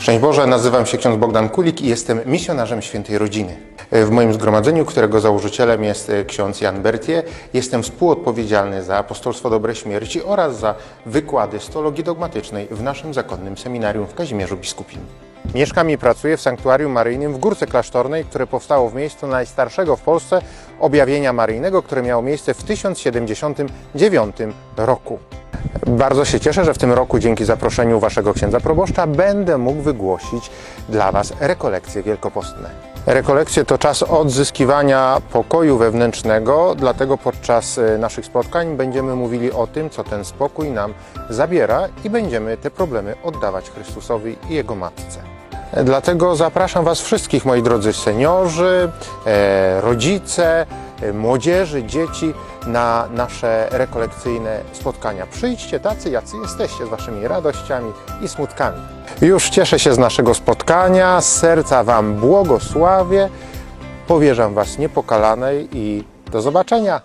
Szczęść Boże, nazywam się ksiądz Bogdan Kulik i jestem misjonarzem Świętej Rodziny. W moim zgromadzeniu, którego założycielem jest ksiądz Jan Bertie, jestem współodpowiedzialny za apostolstwo Dobre Śmierci oraz za wykłady z teologii dogmatycznej w naszym zakonnym seminarium w Kazimierzu Biskupim. Mieszkam i pracuję w sanktuarium maryjnym w Górce Klasztornej, które powstało w miejscu najstarszego w Polsce objawienia maryjnego, które miało miejsce w 1079 roku. Bardzo się cieszę, że w tym roku dzięki zaproszeniu Waszego księdza proboszcza będę mógł wygłosić dla Was rekolekcje wielkopostne. Rekolekcje to czas odzyskiwania pokoju wewnętrznego, dlatego podczas e, naszych spotkań będziemy mówili o tym, co ten spokój nam zabiera i będziemy te problemy oddawać Chrystusowi i Jego Matce. Dlatego zapraszam Was wszystkich, moi drodzy seniorzy, e, rodzice, e, młodzieży, dzieci na nasze rekolekcyjne spotkania. Przyjdźcie tacy, jacy jesteście, z Waszymi radościami i smutkami. Już cieszę się z naszego spotkania, z serca Wam błogosławię, powierzam Was niepokalanej i do zobaczenia.